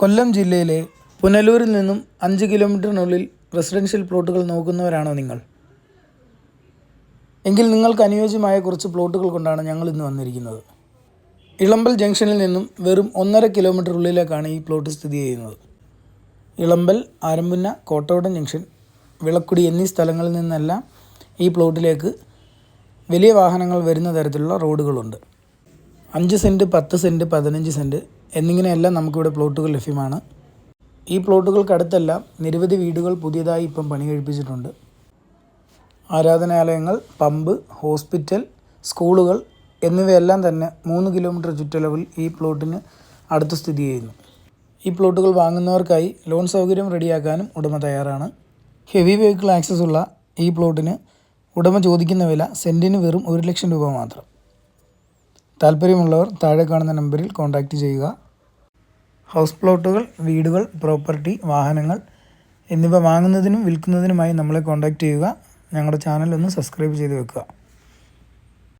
കൊല്ലം ജില്ലയിലെ പുനലൂരിൽ നിന്നും അഞ്ച് കിലോമീറ്ററിനുള്ളിൽ റെസിഡൻഷ്യൽ പ്ലോട്ടുകൾ നോക്കുന്നവരാണോ നിങ്ങൾ? എങ്കിൽ നിങ്ങൾക്ക് അനുയോജ്യമായ കുറച്ച് പ്ലോട്ടുകൾ കൊണ്ടാണ് ഞങ്ങൾ ഇന്ന് വന്നിരിക്കുന്നത്. ഇളമ്പൽ ജംഗ്ഷനിൽ നിന്നും വെറും ഒന്നര കിലോമീറ്റർ ഉള്ളിലേക്കാണ് ഈ പ്ലോട്ട് സ്ഥിതി ചെയ്യുന്നത്. ഇളമ്പൽ ആരമ്പുന്ന കോട്ടവടം ജംഗ്ഷൻ വിളക്കുടി എന്നീ സ്ഥലങ്ങളിൽ നിന്നെല്ലാം ഈ പ്ലോട്ടിലേക്ക് വലിയ വാഹനങ്ങൾ വരുന്ന തരത്തിലുള്ള റോഡുകളുണ്ട്. അഞ്ച് സെന്റ് പത്ത് സെന്റ് പതിനഞ്ച് സെന്റ് എന്നിങ്ങനെയെല്ലാം നമുക്കിവിടെ പ്ലോട്ടുകൾ ലഭ്യമാണ്. ഈ പ്ലോട്ടുകൾക്കടുത്തെല്ലാം നിരവധി വീടുകൾ പുതിയതായി ഇപ്പം പണി കഴിപ്പിച്ചിട്ടുണ്ട് ആരാധനാലയങ്ങൾ പമ്പ് ഹോസ്പിറ്റൽ സ്കൂളുകൾ എന്നിവയെല്ലാം തന്നെ മൂന്ന് കിലോമീറ്റർ ചുറ്റളവിൽ ഈ പ്ലോട്ടിന് അടുത്ത് സ്ഥിതി ചെയ്യുന്നു. ഈ പ്ലോട്ടുകൾ വാങ്ങുന്നവർക്കായി ലോൺ സൗകര്യം റെഡിയാക്കാനും ഉടമ തയ്യാറാണ്. ഹെവി വെഹിക്കിൾ ആക്സസ് ഉള്ള ഈ പ്ലോട്ടിന് ഉടമ ചോദിക്കുന്ന വില സെന്റിന് വെറും ഒരു ലക്ഷം രൂപ മാത്രം. താല്പര്യമുള്ളവർ താഴെ കാണുന്ന നമ്പറിൽ കോൺടാക്റ്റ് ചെയ്യുക. ഹൗസ് പ്ലോട്ടുകൾ വീടുകൾ പ്രോപ്പർട്ടി വാഹനങ്ങൾ എന്നിവ വാങ്ങുന്നതിനും വിൽക്കുന്നതിനുമായി നമ്മളെ കോൺടാക്റ്റ് ചെയ്യുക. ഞങ്ങളുടെ ചാനൽ ഒന്ന് സബ്സ്ക്രൈബ് ചെയ്ത് വെക്കുക.